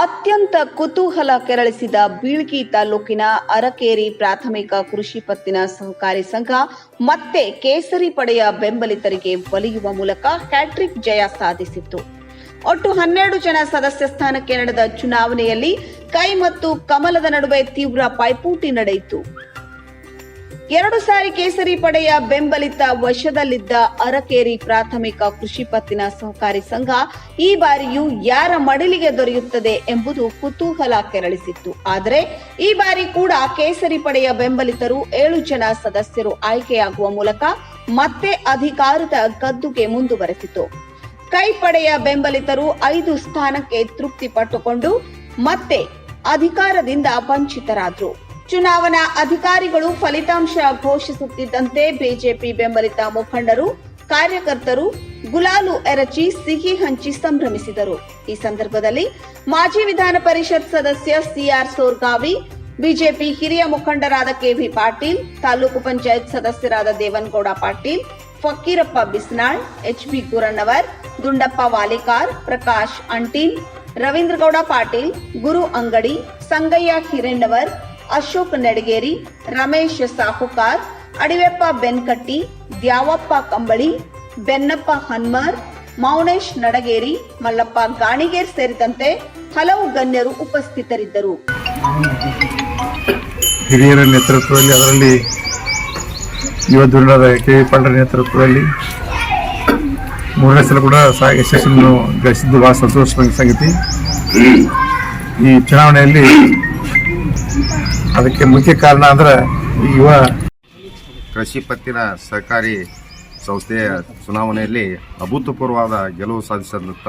ಅತ್ಯಂತ ಕುತೂಹಲ ಕೆರಳಿಸಿದ ಬೀಳ್ಗಿ ತಾಲೂಕಿನ ಅರಕೇರಿ ಪ್ರಾಥಮಿಕ ಕೃಷಿ ಪತ್ತಿನ ಸಹಕಾರಿ ಸಂಘ ಮತ್ತೆ ಕೇಸರಿ ಪಡೆಯ ಬೆಂಬಲಿತರಿಗೆ ಒಲಿಯುವ ಮೂಲಕ ಹ್ಯಾಟ್ರಿಕ್ ಜಯ ಸಾಧಿಸಿತ್ತು. ಒಟ್ಟು ಹನ್ನೆರಡು ಜನ ಸದಸ್ಯ ಸ್ಥಾನಕ್ಕೆ ನಡೆದ ಚುನಾವಣೆಯಲ್ಲಿ ಕೈ ಮತ್ತು ಕಮಲದ ನಡುವೆ ತೀವ್ರ ಪೈಪೋಟಿ ನಡೆಯಿತು. ಎರಡು ಸಾರಿ ಕೇಸರಿ ಪಡೆಯ ಬೆಂಬಲಿತ ವಶದಲ್ಲಿದ್ದ ಅರಕೇರಿ ಪ್ರಾಥಮಿಕ ಕೃಷಿ ಪತ್ತಿನ ಸಹಕಾರಿ ಸಂಘ ಈ ಬಾರಿಯೂ ಯಾರ ಮಡಿಲಿಗೆ ದೊರೆಯುತ್ತದೆ ಎಂಬುದು ಕುತೂಹಲ ಕೆರಳಿಸಿತ್ತು. ಆದರೆ ಈ ಬಾರಿ ಕೂಡ ಕೇಸರಿ ಪಡೆಯ ಬೆಂಬಲಿತರು ಏಳು ಜನ ಸದಸ್ಯರು ಆಯ್ಕೆಯಾಗುವ ಮೂಲಕ ಮತ್ತೆ ಅಧಿಕಾರದ ಗದ್ದುಗೆ ಮುಂದುವರೆಸಿತು. ಕೈಪಡೆಯ ಬೆಂಬಲಿತರು ಐದು ಸ್ಥಾನಕ್ಕೆ ತೃಪ್ತಿ ಪಟ್ಟುಕೊಂಡು ಮತ್ತೆ ಅಧಿಕಾರದಿಂದ ವಂಚಿತರಾದ್ರು. ಚುನಾವಣಾ ಅಧಿಕಾರಿಗಳು ಫಲಿತಾಂಶ ಘೋಷಿಸುತ್ತಿದ್ದಂತೆ ಬಿಜೆಪಿ ಬೆಂಬಲಿತ ಮುಖಂಡರು, ಕಾರ್ಯಕರ್ತರು ಗುಲಾಲು ಎರಚಿ ಸಿಹಿ ಹಂಚಿ ಸಂಭ್ರಮಿಸಿದರು. ಈ ಸಂದರ್ಭದಲ್ಲಿ ಮಾಜಿ ವಿಧಾನ ಪರಿಷತ್ ಸದಸ್ಯ ಸಿಆರ್ ಸೋರ್ಗಾವಿ, ಬಿಜೆಪಿ ಹಿರಿಯ ಮುಖಂಡರಾದ ಕೆವಿ ಪಾಟೀಲ್, ತಾಲೂಕು ಪಂಚಾಯತ್ ಸದಸ್ಯರಾದ ದೇವನಗೌಡ ಪಾಟೀಲ್ ಫಕ್ಕೀರಪ್ಪ ಬಿಸ್ನಾಳ್, ಎಚ್ಬಿ ಗುರಣ್ಣವರ್ ದುಂಡಪ್ಪ ವಾಲಿಕಾರ್, ಪ್ರಕಾಶ್ ಅಂಟೀನ್ ರವೀಂದ್ರಗೌಡ ಪಾಟೀಲ್, ಗುರು ಅಂಗಡಿ, ಸಂಗಯ್ಯ ಹಿರೇಣ್ಣವರ್ ಅಶೋಕ್ ನೆಡಗೇರಿ, ರಮೇಶ್ ಸಾಹುಕಾರ್, ಅಡಿವೆಪ್ಪ ಬೆನ್ಕಟ್ಟಿ, ದ್ಯಾವಪ್ಪ ಕಂಬಳಿ, ಬೆನ್ನಪ್ಪ ಹನ್ಮಾರ್, ಮೌನೇಶ್ ನಡಗೇರಿ, ಮಲ್ಲಪ್ಪ ಗಾಣಿಗೇರ್ ಸೇರಿದಂತೆ ಹಲವು ಗಣ್ಯರು ಉಪಸ್ಥಿತರಿದ್ದರು. ಹಿರಿಯರ ನೇತೃತ್ವದಲ್ಲಿ ಅದರಲ್ಲಿ ಯುವ ಧುರೀಣರ ಕೆ ವಿ ಪಾಂಡ್ರ ನೇತೃತ್ವದಲ್ಲಿ ಮೂರನೇ ಸಲ ಕೂಡ ಸಾ ಯಶಸ್ಸನ್ನು ಗಳಿಸಿದ್ದು ಬಹಳ ಸಂತೋಷವಾಗಿ ಸಂಗತಿ. ಈ ಚುನಾವಣೆಯಲ್ಲಿ ಅದಕ್ಕೆ ಮುಖ್ಯ ಕಾರಣ ಅಂದ್ರೆ ಯುವ ಕೃಷಿ ಪತ್ತಿನ ಸಹಕಾರಿ ಸಂಸ್ಥೆಯ ಚುನಾವಣೆಯಲ್ಲಿ ಅಭೂತಪೂರ್ವವಾದ ಗೆಲುವು ಸಾಧಿಸಿದಂಥ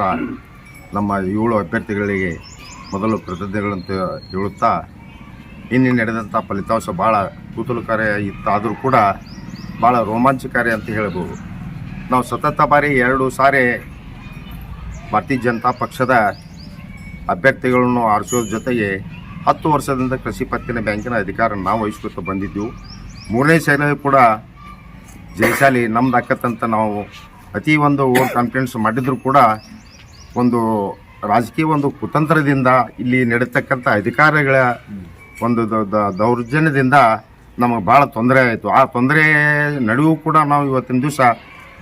ನಮ್ಮ ಏಳು ಅಭ್ಯರ್ಥಿಗಳಿಗೆ ಮೊದಲು ಕೃತಜ್ಞತೆಗಳಂತ ಹೇಳುತ್ತಾ ನಿನ್ನೆ ನಡೆದಂಥ ಫಲಿತಾಂಶ ಭಾಳ ಕುತೂಹಲಕಾರಿ ಇತ್ತಾದರೂ ಕೂಡ ಭಾಳ ರೋಮಾಂಚಕಾರಿ ಅಂತ ಹೇಳ್ಬೋದು ನಾವು ಸತತ ಬಾರಿ ಎರಡು ಸಾರಿ ಭಾರತೀಯ ಜನತಾ ಪಕ್ಷದ ಅಭ್ಯರ್ಥಿಗಳನ್ನು ಆರಿಸೋದ್ರ ಜೊತೆಗೆ ಹತ್ತು ವರ್ಷದಿಂದ ಕೃಷಿ ಪತ್ತಿನ ಬ್ಯಾಂಕಿನ ಅಧಿಕಾರ ನಾವು ವಹಿಸ್ಕೊತ ಬಂದಿದ್ದೆವು. ಮೂರನೇ ಸಾರಿ ಕೂಡ ಜಯಶಾಲಿ ನಮ್ದು ಆಕತ್ತಂತ ನಾವು ಅತಿ ಒಂದು ಓವರ್ ಕಾನ್ಫಿಡೆನ್ಸ್ ಮಾಡಿದರೂ ಕೂಡ ಒಂದು ರಾಜಕೀಯ ಒಂದು ಕುತಂತ್ರದಿಂದ ಇಲ್ಲಿ ನಡೀತಕ್ಕಂಥ ಅಧಿಕಾರಿಗಳ ಒಂದು ದೌರ್ಜನ್ಯದಿಂದ ನಮಗೆ ಭಾಳ ತೊಂದರೆ ಆಯಿತು. ಆ ತೊಂದರೆ ನಡುವು ಕೂಡ ನಾವು ಇವತ್ತಿನ ದಿವಸ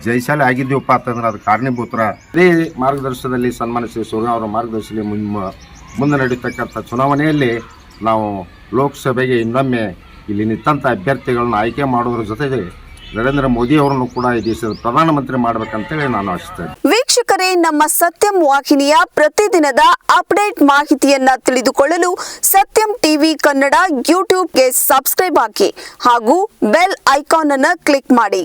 ಜಯಶಾಲಿ ಆಗಿದ್ದೀವಪ್ಪ ಅಂತಂದ್ರೆ ಅದು ಕಾರಣೀಭೂತರ. ಅದೇ ಮಾರ್ಗದರ್ಶನದಲ್ಲಿ ಸನ್ಮಾನಿಸಿ ಸೂರ್ಯ ಅವರ ಮಾರ್ಗದರ್ಶನದಲ್ಲಿ ಮುಂದೆ ನಡೀತಕ್ಕಂಥ ಚುನಾವಣೆಯಲ್ಲಿ ನಾವು ಲೋಕಸಭೆಗೆ ಇನ್ನೊಮ್ಮೆ ಇಲ್ಲಿ ನಿಂತಂಥ ಅಭ್ಯರ್ಥಿಗಳನ್ನ ಆಯ್ಕೆ ಮಾಡೋದ್ರ ಜೊತೆಗೆ ನರೇಂದ್ರ ಮೋದಿ ಅವರನ್ನು ಕೂಡ ಈ ದೇಶದ ಪ್ರಧಾನಮಂತ್ರಿ ಮಾಡ್ಬೇಕಂತೇಳಿ ನಾನು ಆಶಿಸ್ತೇನೆ. ವೀಕ್ಷಕರೇ, ನಮ್ಮ ಸತ್ಯಂ ವಾಹಿನಿಯ ಪ್ರತಿದಿನದ ಅಪ್ಡೇಟ್ ಮಾಹಿತಿಯನ್ನ ತಿಳಿದುಕೊಳ್ಳಲು ಸತ್ಯಂ ಟಿವಿ ಕನ್ನಡ ಯೂಟ್ಯೂಬ್ಗೆ ಸಬ್ಸ್ಕ್ರೈಬ್ ಹಾಕಿ ಹಾಗೂ ಬೆಲ್ ಐಕಾನ್ ಅನ್ನು ಕ್ಲಿಕ್ ಮಾಡಿ.